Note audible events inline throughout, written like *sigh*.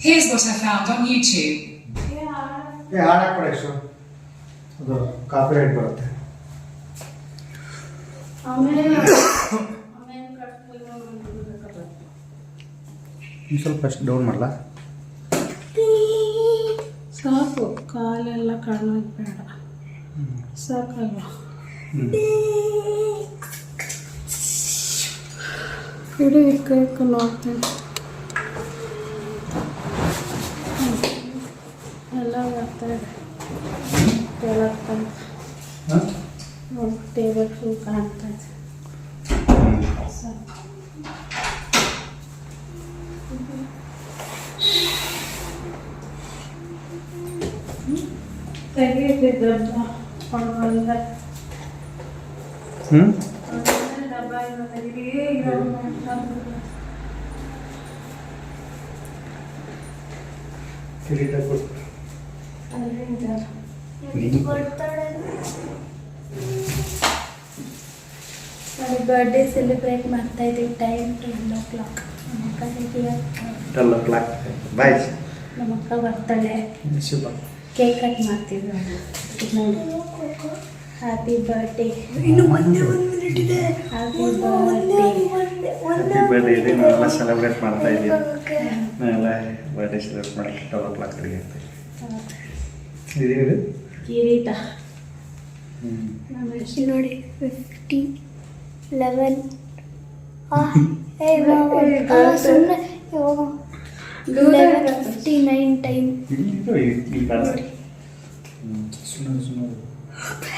Here's what I found on YouTube. ಏ ಹಾಡಕ್ಕೆ ಕೊಡ ಎಷ್ಟು ಅದು ಕಾಪಿ ರೈಟ್ ಬರುತ್ತೆ. ಆಮೇಲೆ *coughs* ಆಮೇಲೆ ಕಟ್ಕೊಂಡು ಇನ್ನು ಸ್ವಲ್ಪ ಅಷ್ಟು ಡೌನ್ ಮಾಡಲ? ಸಾಕು ಕಾಲೆಲ್ಲ ಕಣ್ಣು ಬೇಡ. ಸಾಕಲ್ವ? *coughs* ಇಡೀ ಕೇಕ್ ನೋಡ್ತೀನಿ ಹ್ಮ್. ಎಲ್ಲ ಬರ್ತಾ ಇದೆ ಕೇಳಾಗ್ತಾ ಇದೆ ನೋಡಿ ಟೇಬಲ್ ಫುಲ್ ಕಾಣ್ತಾ ಇದೆ ಸಾಕು ತೆಗೀತಿದ್ದಲ್ಲ ಒಳಗಡೆ ಹ್ಞೂ ಡಬ್ಬ ಎಲ್ಲ ತೆಗೀರಿ ಇರೋದು ಕಿರೀಟ ಕೊಟ್ಟು ಬರ್ಡೇ ಸೆಲೆಬ್ರೇಟ್ ಮಾಡ್ತಾ ಇದ್ದೀವಿ ಟೈಮ್ ಟೆನ್ ಓ ಕ್ಲಾಕ್ ನಮ್ಮ ಅಕ್ಕ ಇದೆಯಾ ಟ್ವೆಲ್ ಓ ಕ್ಲಾಕ್ ಬಾಯ್ ನಮ್ಮ ಅಕ್ಕ ಬರ್ತಾಳೆ. ಶುಭ ಕೇಕ್ ಕಟ್ ಮಾಡ್ತಿದ್ವಿ ನೋಡಿ ಹ್ಯಾಪಿ ಬರ್ಡೇ ಇನ್ನು ಒಂದೇ ಒಂದು ಮಿನಿಟ್ ಇದೆ. ಹ್ಯಾಪಿ ಬರ್ಡೇ ಹ್ಯಾಪಿ ಬರ್ಡೇ ಇದೆ ನಾವೆಲ್ಲ ಸೆಲೆಬ್ರೇಟ್ ಮಾಡ್ತಾ ಇದ್ದೀವಿ ನಾವೆಲ್ಲ ಬರ್ಡೇ ಸೆಲೆಬ್ರೇಟ್ ಮಾಡಕ್ಕೆ ಟವರ್ ಕ್ಲಾಕ್ ಕಡೆಗೆ ಇದೇನಿದೆ ಕಿರೀಟ. ನೋಡಿ ಫಿಫ್ಟಿ ಲೆವೆನ್ ಸುಮ್ಮನೆ ಲೆವೆನ್ ಫಿಫ್ಟಿ ನೈನ್ ಟೈಮ್ ಸುಮ್ಮನೆ ಸುಮ್ಮನೆ. *laughs*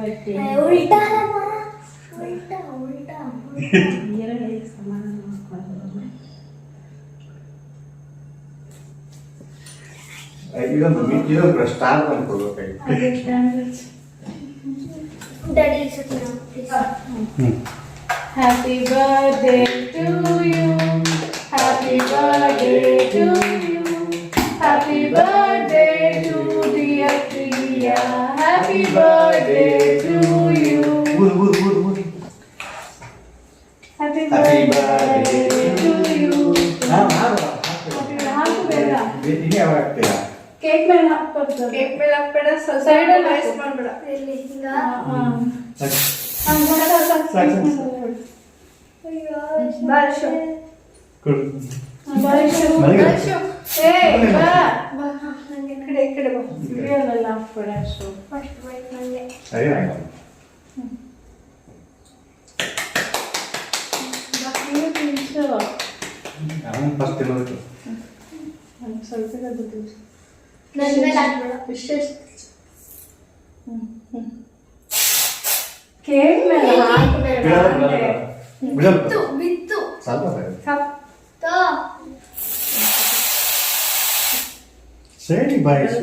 ಉಲ್ಟಾ ಉಲ್ಟಾ ಉಲ್ಟಾ ಎರಡು ಸಮಾನ ಇದೊಂದು ಇದೊಂದು star happy birthday to you happy birthday to you happy birthday happy birthday to you ಊರು ಊರು ಊರು ಊರು Happy birthday ಟು ಯು ನಾವು ಹಾಡು ಇನ್ನೇ ಯಾವಾಗ ಹಾಕ್ತೀರಾ ಕೇಕ್ ಮೇಲೆ ಹಾಕ್ಬಾರ್ದು ಕೇಕ್ ಮೇಲೆ ಹಾಕ್ಬೇಡ ಸ್ವಲ್ಪ ಅಲ್ಲಿ ವೇಸ್ಟ್ ಮಾಡ್ಬೇಡ. really ಹಿಂಗ? ಸಾಕು. ಸಾಕು ಸಾಕು, ಸಾಕು. Bye show. ಕೊಡು. ಬಾಯ್ ಮನೆಗೆ ಬಾಯ್ ಶೋ. ಏ ಬಾ. ಬಾ. you really love Fresco. First, right my lips. Ayan. Bakit pinso? Ang paste mo ito. Ang sabi ka dito. Nagnalag ko. Cake meron. Bilang, bilang. Bilang. Bintu, bintu. Sapa ba? Sapa. Say any bias.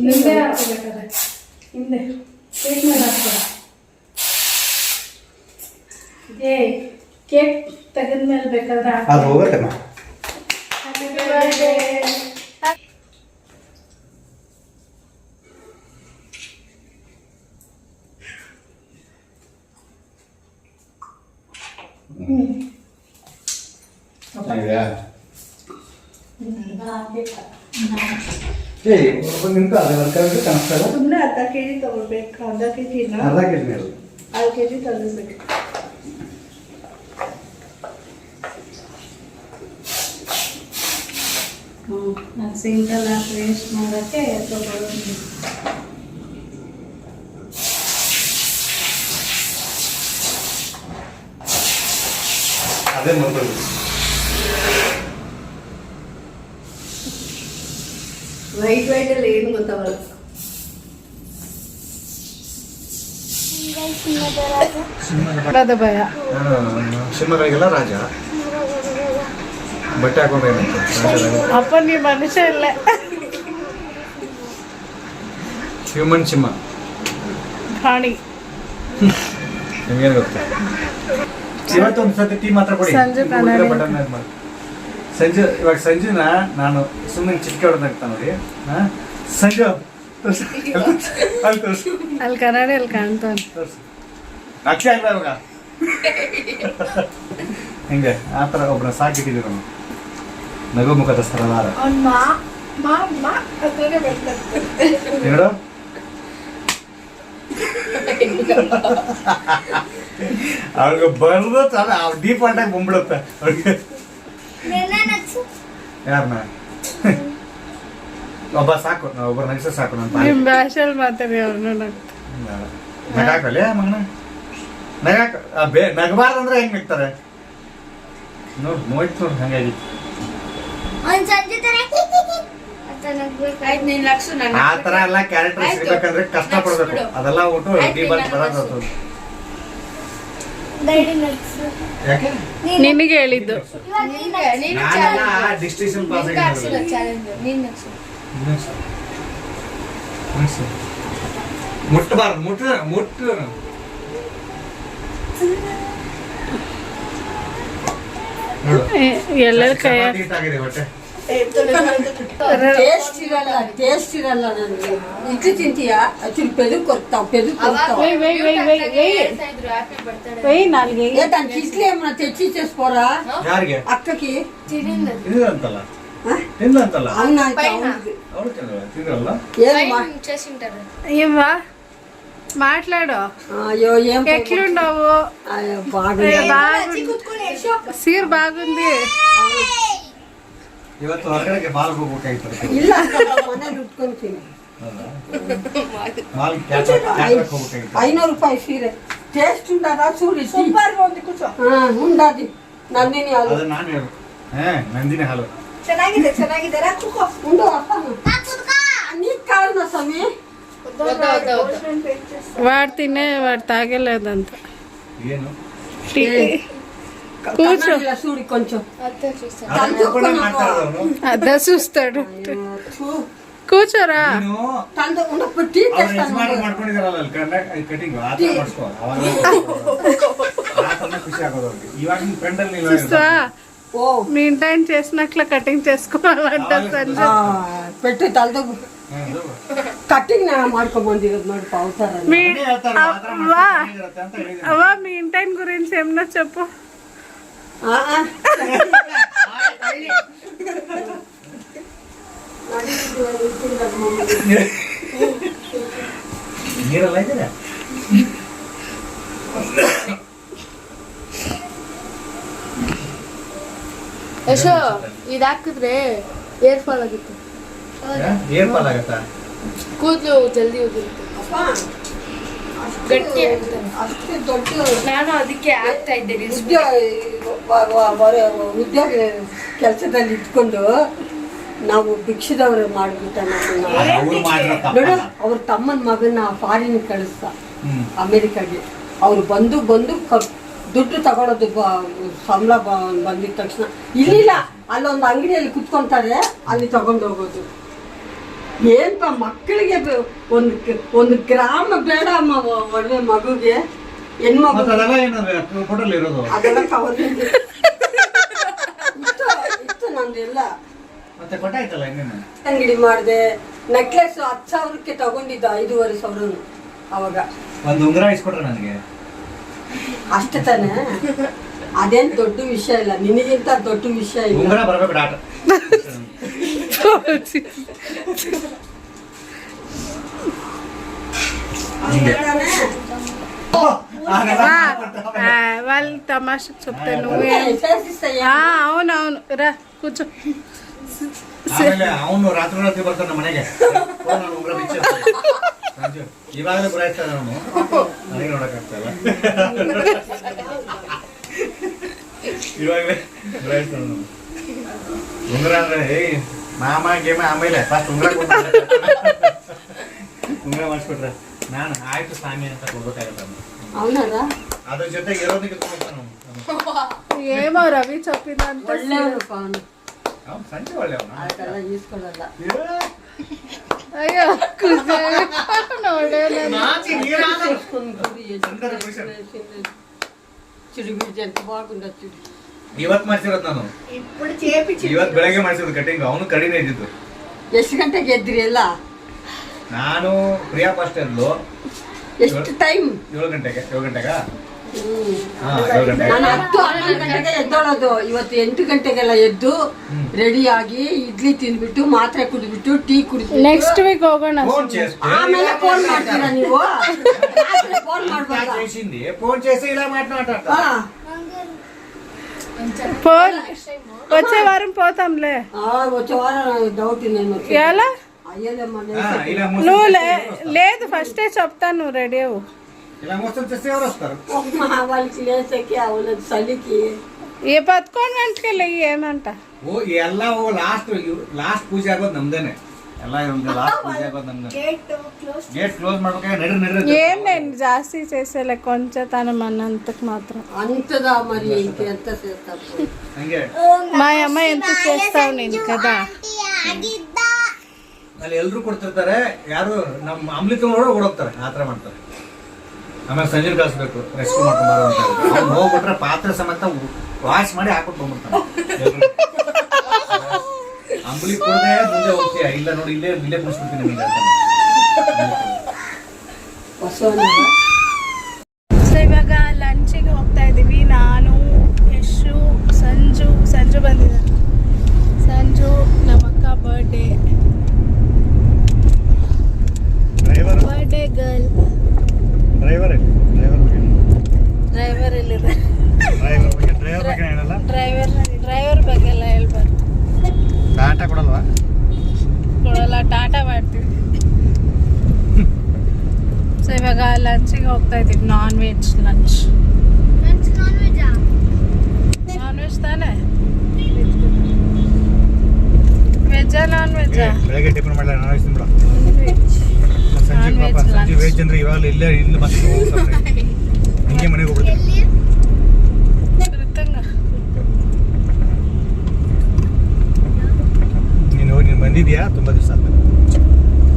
ಹಿಂದೆ ಹಾಕೋಬೇಕಾದ್ರೆ. ಹಿಂದೆ. Cake ಮೇಲೆ ಹಾಕ್ಬೇಡ. ಏ cake ತೆಗೆದ್ಮೇಲೆ ಬೇಕಾದ್ರೆ ಅದು ಹೋಗತ್ತಮ್ಮ. Happy birthday ಏ ಒಂದು ಕಾಣಿಸ್ತಾ ಇಲ್ಲ? ಸುಮ್ಮನೆ ಅರ್ಧ ಕೆ ಜಿ ತಗೊಳ್ಬೇಕು? ಅರ್ಧ ಕೆ ಜಿನ ಅರ್ಧ ಕೆ ಜಿ ಮೇಲೆ. ಅರ್ಧ ಕೆ ಜಿ ತಗೊಳ್ಬೇಕು ನಾನು ಸಿಂಗಲ್ ಆಗಿ ವೇಸ್ಟ್ ಮಾಡೋಕ್ಕೆ ತಗೊಳ್ಳೋದು ಅದೇ ಮೊದಲು. ವೈಟ್ ವೈಟ್ ಅಲ್ಲಿ ಏನು ಗೊತ್ತಾಗಲ್ಲ ಅದು ಭಯ ಸಿಂಹಗಳಿಗೆಲ್ಲ ರಾಜ ಬಟ್ಟೆ ಹಾಕೊಂಡ್ರೆ ಏನಂತೆ ರಾಜರಾಜ ಅಪ್ಪ ನೀ ಮನುಷ್ಯ ಇಲ್ಲ ಹ್ಯೂಮನ್ ಸಿಂಹ ಪ್ರಾಣಿ ನಿಮ್ಗೇನು ಗೊತ್ತಾ ಇವತ್ತು ಒಂದು ಸತಿ ಟೀ ಮಾತ್ರ ಕೊಡಿ ಸಂಜೆ ಇದು ಕನ್ನಡಿ. ಉಳಿದ್ರೆ ಬಟನ್ ಇದು ಮಾಡಿ. ಸಂಜೆ ಇವಾಗ ಸಂಜುನ ನಾನು ಸುಮ್ಮನೆ ಚಿಕ್ಕ ಹೊಡೆದಾಗ್ತಾ ನೋಡಿ. ಸಂಜು. ಅಲ್ಲಿ ತೋರ್ಸು. ಅಲ್ಲಿ ಕನ್ನಡಿ ಅಲ್ಲಿ ಕಾಣ್ತಾನೆ ಇವಾಗ ಹಿಂಗೆ? ಆ ಥರ ಒಬ್ಬರ ಸಾಕಿಟ್ಟಿದ್ರು ನಾವು. ನಗು ಮುಖದ ಸರದಾರ ನೋಡು *laughs* ಅವ್ಳಿಗೆ ಬರ್ದು ತಲೆ ಡೀಫಾಲ್ಟ್ ಆಗಿ ಬಂದ್ಬಿಡುತ್ತೆ. ಅವ್ಳಿಗೆ ಯಾರನ್ನ ಒಬ್ಬ ಸಾಕು ಒಬ್ಬ ನಗಿಸ ಸಾಕು ನನ್ನ ನಿಮ್ಮ ಭಾಷೆಯಲ್ಲಿ ಮಾತಾಡಿ ಅವ್ರನ್ನ ನಗಾಕಲ್ಲ ಮಗನ? ನಗಾಕ ಆ, ಬೇ ನಗಬಾರ್ದಂದ್ರೆ ಹೆಂಗ್ ನಗ್ತಾರೆ? ನೋಡ್ ನೋಯ್ತು ನೋಡ್ ಹಂಗಾಗಿ. ಆ ತರ ಎಲ್ಲ ಕ್ಯಾರೆಕ್ಟರ್. ಸಿಗ್ಬೇಕಂದ್ರೆ ಕಷ್ಟ ಪಡ್ಬೇಕು. ಅದೆಲ್ಲ ಒಟ್ಟು ಬರೋದು ನಗ್ಸು. ಯಾಕೆ ನಿನಗೆ ಹೇಳಿದ್ದು ಡಿಸ್ಟಿಂಕ್ಷನ್ ಪಾಸ್ ಮುಟ್ಟಬಾರ್ದು ಮುಟ್ಟ ಮುಟ್ಟ ಎಲ್ಲರ ಕೈ ಹೊಟ್ಟೆ. ಟೇಸ್ಟ್ ಇರಲ್ಲ ಟೇಸ್ಟ್ ಇರಲ್ಲ ನನಗೆ ಇದು ತಿಂತೀಯಾ ಚೂರು ಪೆದು ಕೊಡ್ತಾವ್ ಪೆದು కొడతావు వెయ్, వెయ్, వెయ్, వెయ్, వెయ్. హ్యాపీ బర్త్డే వెయ్యి నాలుగు ఏ దానికి ఇట్లా ఏమన్నా తెచ్చి చేసుకోరా ಯಾರಿಗೆ అక్కకి ತಿಂದ್ರಂತಲ್ಲ ತಿಂದ್ರಂತಲ್ಲ అవునా పైన. ಅವ್ರು ತಿಂದ್ರ ತಿಂದ್ರಲ್ಲ ఏమమ్మా చేసింటారు ఏమ్మా మాట్లాడు అయ్యో ఏం ఎట్లున్నావు అయ్యో, ఏ, బాగుంది బాగుంది సీర్ బాగుంది ಇವತ್ತು ಹೊರಗಡೆಗೆ ಮಾಲ್ ಇಲ್ಲ ಐನೂರು ರೂಪಾಯಿ ಸೀರೆ. ಟೇಸ್ಟ್ ಉಂಟಾದ ಚೂರಿ ಸೂಪರ್ ಒಂದು ಹಾ ನಂದಿನಿ ಹಾಲು. ಅದು ನಾನು ಹೇಳು. ನಂದಿನಿ ಹಾಲು. ಚೆನ್ನಾಗಿದೆ ಚೆನ್ನಾಗಿದೆ. ಉಂಡು ಅಪ್ಪ. ನೀ ಕಾರಣ ಸ್ವಾಮಿ? ವಾಡ್ತೀನಿ ವಾಡ್ತಾಗಿಲ್ಲ ಅದಂತ ಏನು? కూర్చో కన్నడిలో చూడు కొంచెం అత్త చూస్తాను ಅದನ್ನ ನೋಡ್ಕೊಂಡೆ ಮಾತಾಡೋದು ಅವ್ನು. అద్దా చూస్తాడు చూ కూర్చోరా ನೀನು ತಂದು ఉన్నప్పుడు టీ ಅವ್ರ తెస్తాను ಯಜಮಾನ ಮಾಡ್ಕೊಂಡಿದಾರಲ್ಲ ಅಲ್ಲಿ ಕಟಿಂಗ್ ಆ ಥರ ಮಾಡಿಸ್ಕೋ ಅವಾಗ ಆ ಥರನೇ ಖುಷಿ ಆಗೋದು ಅವ್ರಿಗೆ ಇವಾಗ ನಿನ್ ಫ್ರೆಂಡ್ ಅಲ್ಲಿ ಇಲ್ಲ చూస్తావా ఓ మీ ఇంటి ఆయన చేసినట్లు కటింగ్ చేసుకోవాలంట సంజయ్ ಆ, పెట్టు తలదొగ్గు ಕಟ್ಟಿಂಗ್ ನಾ ಮಾಡ್ಕೊಂಬಂದಿರೋದು ನೋಡಪ್ಪ ಅವತಾರ మీ ಅದನ್ನೇ ಹೇಳ್ತಾರೆ, ಆ ಥರ అవ్వా ಮಾಡ್ಕೊಂಡ್ರೆ ಚೆನ್ನಾಗಿರುತ್ತೆ ಅಂತ ಹೇಳಿದ್ದೀನಿ. అవ్వ మీ ఇంటి ఆయన గురించి ఏమన్నా చెప్పు *laughs* ನೀರೆಲ್ಲ ಇದೆ ಯಶೋ ಇದು ಹಾಕಿದ್ರೆ ಏರ್ ಫಾಲ್ ಆಗುತ್ತೆ. ಏರ್ ಫಾಲ್ ಆಗುತ್ತಾ? ಕೂದಲು ಜಲ್ದಿ ಹೋಗಿರುತ್ತೆ ಗಟ್ಟಿ ಅಷ್ಟು ದೊಡ್ಡ ನಾನು ಅದಕ್ಕೆ ಆಗ್ತಾ ಇದ್ದೇನೆ. ಉದ್ಯೋಗ ಕೆಲಸದಲ್ಲಿ ಇಟ್ಕೊಂಡು ನಾವು ಭಿಕ್ಷದವ್ರು ಮಾಡ್ಬಿಟ್ಟ ಅವ್ರು ಮಾಡಿರೋ ನೋಡು ಅವ್ರ ತಮ್ಮನ ಮಗನ ಫಾರಿನ್ ಕಳಿಸ್ತ ಅಮೆರಿಕಾಗೆ. ಅವ್ರು ಬಂದು ಬಂದು ಕ- ದುಡ್ಡು ತಗೊಳೋದು ಬ- ಸಂಬಳ ಬಂದಿದ ತಕ್ಷಣ. ಇಲ್ಲಿಲ್ಲ ಅಲ್ಲೊಂದು ಅಂಗಡಿಯಲ್ಲಿ ಕುತ್ಕೊಂತಾರೆ ಅಲ್ಲಿ ತಗೊಂಡು ಹೋಗೋದು. ಏನ್ಪ ಮಕ್ಕಳಿಗೆ ಒಂದು ಒಂದು ಗ್ರಾಮ ಬೇಡ ಒಳ್ಳೆ ಮಗುಗೆ ಹೆಣ್ಮಗು ಮತ್ತೆ ಅದೆಲ್ಲ ಏನದು ಫೋಟೋಲ್ ಇರೋದು. ಅದೆಲ್ಲ ಕವರ್ ಇತ್ತು ಇತ್ತು ನಂದೆಲ್ಲ ಮತ್ತೆ ಕೊಟ್ಟಾಯ್ತಲ್ಲ ಇನ್ನೇನು ಅಂಗಡಿ ಮಾಡಿದೆ. ನೆಕ್ಲೆಸ್ ಹತ್ತು ಸಾವಿರಕ್ಕೆ ತಗೊಂಡಿದ್ದ ಐದೂವರೆ ಸಾವಿರ ಅವಾಗ. ಒಂದು ಉಂಗುರ ಇಸ್ಕೊಟ್ರೆ ನನಗೆ. ಅಷ್ಟೇ ತಾನೆ. ಅದೇನ್ ದೊಡ್ಡ ವಿಷಯ ಇಲ್ಲ. ನಿನಗಿಂತ ದೊಡ್ಡ ವಿಷಯ ಇಲ್ಲ. ಉಂಗುರ ಬರಬೇಕು *laughs* వాళ్ళు తమాషకు చెప్తే నువ్వే చేసిస్తాయా? ఆ, అవునవును రా కూర్చో ಆಮೇಲೆ ಅವನು ರಾತ್ರಿ ರಾತ್ರಿ ಬರ್ತಾನೆ ನಮ್ಮ ಮನೆಗೆ ಓ, ನಾನು ಉಂಗುರ ಬಿಚ್ಚಿ ಅಂತ. ಸಂಜೆ ಇವಾಗಲೇ ಬರಾಯ್ತಾನೆ ಅವನು ನನಗೆ ನೋಡಕ್ಕಾಗ್ತಾ ಇಲ್ಲ ಇವಾಗಲೇ ಬರಾಯ್ತಾನೆ ಅವನು ಉಂಗುರ ಅಂದ್ರೆ ಏಯ್ ಮಾಮ ಗೇಮ ಆಮೇಲೆ ಫಸ್ಟ್ ಉಂಗುರ ಕೊಡ್ತಾರೆ ಉಂಗುರ ಮಾಡಿಸ್ಕೊಟ್ರೆ ನಾನು ಆಯ್ತು ಸ್ವಾಮಿ ಅಂತ ಕೊಡ್ಬೇಕಾಗತ್ತೆ ಅವ್ನು. ಅವನದ ಅದ್ರ ಜೊತೆಗೆ ಇರೋದಕ್ಕೆ ತಗೊಂಡ್ತಾನೆ ಅವನು ఏమో రవి చెప్పిందంటే ಒಳ್ಳೆಯವನಪ್ಪ ಅವನು ಅವ್ನು ಸಂಜೆ ಒಳ್ಳೆ ಅವನು ಅದೆಲ್ಲ ಈಸ್ಕೊಳ್ಳಲ್ಲ అయ్యో కుజే నోడే నాచి నీరాను అందరూ చిరుగు ఎంత బాగుండదు చూడు ಇವತ್ ಮಾಡ್ಸಿರೋದು ನಾನು ఇప్పుడు చేపించి ಇವತ್ ಬೆಳಗ್ಗೆ ಮಾಡ್ಸಿರೋದು ಕಟಿಂಗ್ ಅವನು ಕಡಿಮೆ ಇದ್ದಿದ್ದು ಎಷ್ಟು ಗಂಟೆಗೆ ಎದ್ರಿ ಎಲ್ಲ ನಾನು ಪ್ರಿಯಾ ಫಸ್ಟ್ ಎದ್ಲು ಎಷ್ಟು ಟೈಮ್ ಏಳು ಗಂಟೆಗೆ ಏಳು ಗಂಟೆಗ ಹಾ ಏಳು ಗಂಟೆಗೆ ನಾನು ಹತ್ತು ಹನ್ನೊಂದು ಗಂಟೆಗೆ ಎದ್ದೋಳೋದು ಇವತ್ತು ಎಂಟು ಗಂಟೆಗೆಲ್ಲ ಎದ್ದು ರೆಡಿ ಆಗಿ ಇಡ್ಲಿ ತಿಂದ್ಬಿಟ್ಟು ಮಾತ್ರೆ ಕುಡಿದ್ಬಿಟ್ಟು ಟೀ ಕುಡಿದ್ಬಿಟ್ಟು నెక్స్ట్ వీక్ ಹೋಗೋಣ ಫೋನ್ చేసి ಆಮೇಲೆ ಫೋನ್ ಮಾಡ್ತೀರಾ ನೀವು ಫೋನ್ ಮಾಡ್ಬಾರ್ದ చేసింది ఫోన్ చేసి ఇలా మాట్లాడతా ಹಾ. పో వచ్చే వారం పోతాంలే ఆ, వచ్చే వారం డౌట్ నేను వచ్చి ఎలా అయ్యేదమ్మా ఇలా నువ్వు మోసం లే లేదు ఫస్టే చెప్తాను నువ్వు రెడీ అవ్వు ఇలా మోసం చేస్తే ఎవరు వస్తారు మా వాళ్ళకి లేసకి అవలేదు చలికి ఏ పదకొండు గంటకి లెయ్యి ఏమంట ಓ ಎಲ್ಲ ಓ ಲಾಸ್ಟ್ ಲಾಸ್ಟ್ ಪೂಜೆ ಆಗೋದು ನಮ್ದೇನೆ ಎಲ್ಲ ಲಾಸ್ಟ್ ಪೂಜೆ ಆಗೋದು ನಮ್ದೇ గేట్ క్లోజ్ ಗೇಟ್ ಕ್ಲೋಸ್ ಮಾಡ್ಬೇಕಾದ್ರೆ ನಡ್ರಿ ನಡ್ರಿ ఏం నేను జాస్తి చేసేలే కొంచెం తన మన్నంతకు మాత్రం అంతదా మరి ఇంకెంత చేస్తాను ಹಂಗೆ మా అమ్మ ఎంత చేస్తావు నేను కదా ಅಲ್ಲಿ ಎಲ್ರು ಕೊಡ್ತಿರ್ತಾರೆ ಯಾರು ನಮ್ಮ ಅಮೃತ ನೋಡೋ ಓಡೋಗ್ತಾರೆ ಆ ಥರ ಮಾಡ್ತಾರೆ ಆಮೇಲೆ ಸಂಜೆ ಕಳಿಸ್ಬೇಕು ರೆಸ್ಕ್ಯೂ ಮಾಡ್ಕೊಂಡು ಬರೋ ಅಂತ ಅವ್ನು ಹೋಗ್ಬಿಟ್ರೆ ಪಾತ್ರೆ ಸಮೇತ ವಾಶ್ ಮಾಡಿ ಹಾಕ್ಬಿಟ್ಟು ಬಂದ್ಬಿಡ್ತಾನೆ ಎಲ್ರು. *laughs* ಅಂಬ್ಲಿ ಕೊಡದೆ ಮುಂದೆ ಹೋಗ್ತೀಯ? ಇಲ್ಲ ನೋಡಿ ಇಲ್ಲೇ ಇಲ್ಲೇ ಕುಡಿಸ್ಬಿಡ್ತೀನಿ ನಿಮಗೆ ಸೊ ಇವಾಗ ಲಂಚಿಗೆ ಹೋಗ್ತಾ ಇದ್ದೀವಿ. ನಾನು ಯಶು ಸಂಜು ಸಂಜು ಬಂದಿದ್ದಾನೆ ಸಂಜು ನಮ್ಮ ಅಕ್ಕ birthday driver birthday girl driver driver driver driver ಬಗ್ಗೆ ಡ್ರೈವರ್ ಬಗ್ಗೆ ಹೇಳಲ್ಲ? ಡ್ರೈವರ್ ಡ್ರೈವರ್ ಬಗ್ಗೆ ಎಲ್ಲ ಹೇಳ್ಬಾರ್ದು. ಟಾಟಾ ಕೊಡಲ್ವಾ ಕೊಡಲ್ಲ ಟಾಟಾ ಮಾಡ್ತೀವಿ ಸೊ ಇವಾಗ ಲಂಚಿಗೆ ಹೋಗ್ತಾ ಇದ್ದೀವಿ non veg lunch non veg ತಾನೆ ವೆಜ್ಜಾ ನಾನ್ ವೆಜ್ಜಾ ಬೆಳಗ್ಗೆ ಟಿಫನ್ ಮಾಡಲ್ಲ ನಾನ್ ವೆಜ್ ತಿನ್ಬಿಡ ಸಂಜೆ ಪಾಪ ಸಂಜೆ ವೆಜ್ ಅಂದ್ರೆ ಇವಾಗಲೇ ಇಲ್ಲೇ ಇಲ್ಲಿ ಮತ್ತೆ ಹಿಂಗೆ ಮನೆಗೆ ಹೋಗ್ಬಿಡ್ತೀವಿ ಬಂದಿದ್ಯಾ? ತುಂಬ ದಿವಸ ಆದ್ಮೇಲೆ?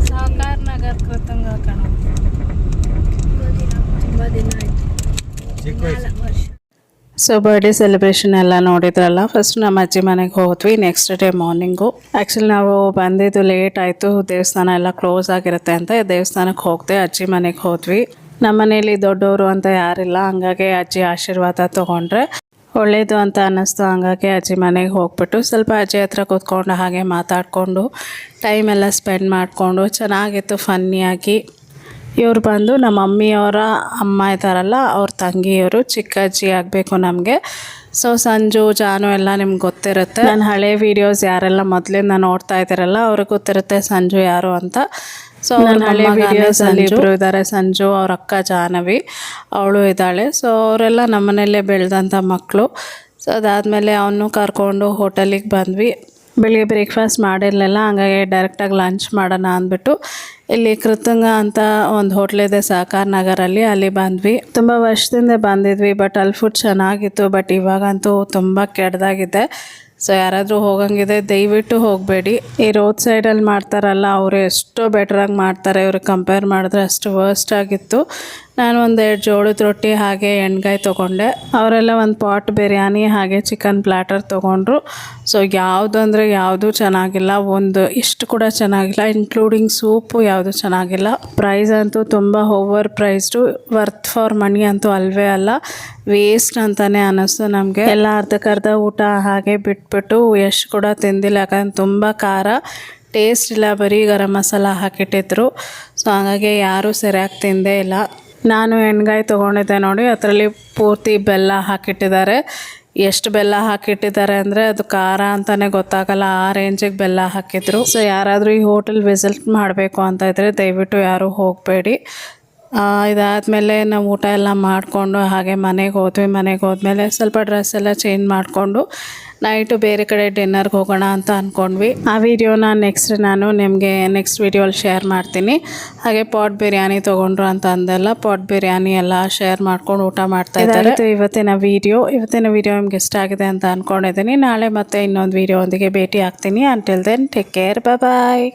ಸಾಕಾರ ನಗರ್ ಕೃತಂಗ ಕಣ. ತುಂಬ ದಿನ ಆಯ್ತು. ಚಿಕ್ಕ ವಯಸ್ಸು. ಸೊ ಬರ್ಡೇ ಸೆಲೆಬ್ರೇಷನ್ ಎಲ್ಲ ನೋಡಿದ್ರಲ್ಲ? ಫಸ್ಟ್ ನಮ್ಮ ಅಜ್ಜಿ ಮನೆಗೆ ಹೋದ್ವಿ ನೆಕ್ಸ್ಟ್ ಡೇ ಮಾರ್ನಿಂಗು ಆ್ಯಕ್ಚುಲಿ ನಾವು ಬಂದಿದ್ದು ಲೇಟ್ ಆಯಿತು. ದೇವಸ್ಥಾನ ಎಲ್ಲ ಕ್ಲೋಸ್ ಆಗಿರುತ್ತೆ ಅಂತ ದೇವಸ್ಥಾನಕ್ಕೆ ಹೋಗದೆ ಅಜ್ಜಿ ಮನೆಗೆ ಹೋದ್ವಿ. ನಮ್ಮ ಮನೇಲಿ ದೊಡ್ಡವರು ಅಂತ ಯಾರಿಲ್ಲ. ಹಂಗಾಗಿ ಅಜ್ಜಿ ಆಶೀರ್ವಾದ ತೊಗೊಂಡ್ರೆ ಒಳ್ಳೇದು ಅಂತ ಅನ್ನಿಸ್ತು. ಹಂಗಾಗಿ ಅಜ್ಜಿ ಮನೆಗೆ ಹೋಗ್ಬಿಟ್ಟು ಸ್ವಲ್ಪ ಅಜ್ಜಿ ಹತ್ರ ಕೂತ್ಕೊಂಡು ಹಾಗೆ ಮಾತಾಡಿಕೊಂಡು ಟೈಮ್ ಎಲ್ಲ ಸ್ಪೆಂಡ್ ಮಾಡಿಕೊಂಡು ಚೆನ್ನಾಗಿತ್ತು ಫನ್ನಿಯಾಗಿ ಇವ್ರು ಬಂದು ನಮ್ಮ ಮಮ್ಮಿಯವರ ಅಮ್ಮ ಇದ್ದಾರಲ್ಲ, ಅವ್ರ ತಂಗಿಯವರು ಚಿಕ್ಕ ಅಜ್ಜಿ ಆಗಬೇಕು ನಮಗೆ. ಸೊ ಸಂಜು, ಜಾನು ಎಲ್ಲ ನಿಮ್ಗೆ ಗೊತ್ತಿರುತ್ತೆ. ನನ್ನ ಹಳೆ ವೀಡಿಯೋಸ್ ಯಾರೆಲ್ಲ ಮೊದಲಿಂದ ನೋಡ್ತಾ ಇದ್ದಾರಲ್ಲ, ಅವ್ರಿಗೆ ಗೊತ್ತಿರುತ್ತೆ ಸಂಜು ಯಾರು ಅಂತ. ಸೊ ನನ್ನ ಹಳೆ ವೀಡಿಯೋಸಲ್ಲಿ ಇಬ್ಬರು ಇದ್ದಾರೆ ಸಂಜು. ಅವ್ರ ಅಕ್ಕ ಜಾಹ್ನವಿ ಅವಳು ಇದ್ದಾಳೆ. ಸೊ ಅವರೆಲ್ಲ ನಮ್ಮನೆಯಲ್ಲೇ ಬೆಳೆದಂಥ ಮಕ್ಕಳು ಸೊ ಅದಾದಮೇಲೆ ಅವನು ಕರ್ಕೊಂಡು ಹೋಟೆಲಿಗೆ ಬಂದ್ವಿ. ಬೆಳಿಗ್ಗೆ ಬ್ರೇಕ್ಫಾಸ್ಟ್ ಮಾಡಿರಲಿಲ್ಲ ಹಂಗಾಗಿ ಡೈರೆಕ್ಟಾಗಿ ಲಂಚ್ ಮಾಡೋಣ ಅಂದ್ಬಿಟ್ಟು ಇಲ್ಲಿ ಕೃತಂಗ ಅಂತ ಒಂದು ಹೋಟ್ಲಿದೆ ಸಹಕಾರ ನಗರಲ್ಲಿ ಅಲ್ಲಿ ಬಂದ್ವಿ. ತುಂಬ ವರ್ಷದಿಂದ ಬಂದಿದ್ವಿ ಬಟ್ ಅಲ್ಲಿ ಫುಡ್ ಚೆನ್ನಾಗಿತ್ತು ಬಟ್ ಇವಾಗಂತೂ ತುಂಬ ಕೆಡ್ದಾಗಿದೆ. ಸೊ ಯಾರಾದರೂ ಹೋಗಂಗಿದೆ, ದಯವಿಟ್ಟು ಹೋಗಬೇಡಿ. ಈ ರೋಡ್ ಸೈಡಲ್ಲಿ ಮಾಡ್ತಾರಲ್ಲ, ಅವರು ಎಷ್ಟೋ ಬೆಟ್ರಾಗಿ ಮಾಡ್ತಾರೆ. ಇವ್ರಿಗೆ ಕಂಪೇರ್ ಮಾಡಿದ್ರೆ ಅಷ್ಟು ವರ್ಸ್ಟ್ ಆಗಿತ್ತು. ನಾನು ಒಂದೆರಡು ಜೋಳದ ರೊಟ್ಟಿ ಹಾಗೆ ಎಣ್ಗಾಯಿ ತೊಗೊಂಡೆ. ಅವರೆಲ್ಲ ಒಂದು ಪಾಟ್ ಬಿರಿಯಾನಿ ಹಾಗೆ ಚಿಕನ್ ಪ್ಲ್ಯಾಟರ್ ತೊಗೊಂಡ್ರು. ಸೊ ಯಾವುದು ಅಂದರೆ ಯಾವುದು ಚೆನ್ನಾಗಿಲ್ಲ. ಒಂದು ಇಷ್ಟು ಕೂಡ ಚೆನ್ನಾಗಿಲ್ಲ. ಇನ್ಕ್ಲೂಡಿಂಗ್ ಸೂಪು ಯಾವುದು ಚೆನ್ನಾಗಿಲ್ಲ. ಪ್ರೈಸ್ ಅಂತೂ ತುಂಬ over priced worth for money ಅಂತೂ ಅಲ್ವೇ ಅಲ್ಲ. ವೇಸ್ಟ್ ಅಂತಲೇ ಅನ್ನಿಸ್ತು ನಮಗೆ. ಎಲ್ಲ ಅರ್ಧಕ್ಕರ್ಧ ಊಟ ಹಾಗೆ ಬಿಟ್ಬಿಟ್ಟು ಎಷ್ಟು ಕೂಡ ತಿಂದಿಲ್ಲ. ಯಾಕಂದ್ರೆ ತುಂಬ ಖಾರ. ಟೇಸ್ಟ್ ಇಲ್ಲ. ಬರೀ ಗರಂ ಮಸಾಲ ಹಾಕಿಟ್ಟಿದ್ರು. ಸೊ ಹಾಗಾಗಿ ಯಾರೂ ಸರಿಯಾಗಿ ತಿಂದೇ ಇಲ್ಲ. ನಾನು ಎಣ್ಗಾಯಿ ತೊಗೊಂಡಿದ್ದೆ ನೋಡಿ, ಅದರಲ್ಲಿ ಪೂರ್ತಿ ಬೆಲ್ಲ ಹಾಕಿಟ್ಟಿದ್ದಾರೆ. ಎಷ್ಟು ಬೆಲ್ಲ ಹಾಕಿಟ್ಟಿದ್ದಾರೆ ಅಂದರೆ ಅದು ಖಾರ ಅಂತಲೇ ಗೊತ್ತಾಗಲ್ಲ, ಆ ರೇಂಜಿಗೆ ಬೆಲ್ಲ ಹಾಕಿದ್ರು. ಸೊ ಯಾರಾದರೂ ಈ ಹೋಟೆಲ್ ವಿಸಿಟ್ ಮಾಡಬೇಕು ಅಂತ ಇದ್ದರೆ ದಯವಿಟ್ಟು ಯಾರೂ ಹೋಗಬೇಡಿ. ಇದಾದಮೇಲೆ ನಾವು ಊಟ ಎಲ್ಲ ಮಾಡಿಕೊಂಡು ಹಾಗೆ ಮನೆಗೆ ಹೋದ್ವಿ. ಮನೆಗೆ ಹೋದ್ಮೇಲೆ ಸ್ವಲ್ಪ ಡ್ರೆಸ್ ಎಲ್ಲ ಚೇಂಜ್ ಮಾಡಿಕೊಂಡು ನೈಟು ಬೇರೆ ಕಡೆ ಡಿನ್ನರ್ಗೆ ಹೋಗೋಣ ಅಂತ ಅಂದ್ಕೊಂಡ್ವಿ ಆ ವಿಡಿಯೋನ ನೆಕ್ಸ್ಟ್ ನಾನು ನಿಮಗೆ ನೆಕ್ಸ್ಟ್ ವಿಡಿಯೋಲಿ ಶೇರ್ ಮಾಡ್ತೀನಿ. ಹಾಗೆ ಪಾಟ್ ಬಿರಿಯಾನಿ ತೊಗೊಂಡ್ರು ಅಂತ ಅಂದೆಲ್ಲ ಪಾಟ್ ಬಿರಿಯಾನಿ ಎಲ್ಲ ಶೇರ್ ಮಾಡ್ಕೊಂಡು ಊಟ ಮಾಡ್ತಾ ಇದ್ದಾರೆ. ಇವತ್ತಿನ ವಿಡಿಯೋ ಇವತ್ತಿನ ವಿಡಿಯೋ ನಿಮ್ಗೆ ಇಷ್ಟ ಆಗಿದೆ ಅಂತ ಅಂದ್ಕೊಂಡಿದ್ದೀನಿ ನಾಳೆ ಮತ್ತೆ ಇನ್ನೊಂದು ವಿಡಿಯೋ ಒಂದಿಗೆ ಭೇಟಿ ಆಗ್ತೀನಿ until then take care bye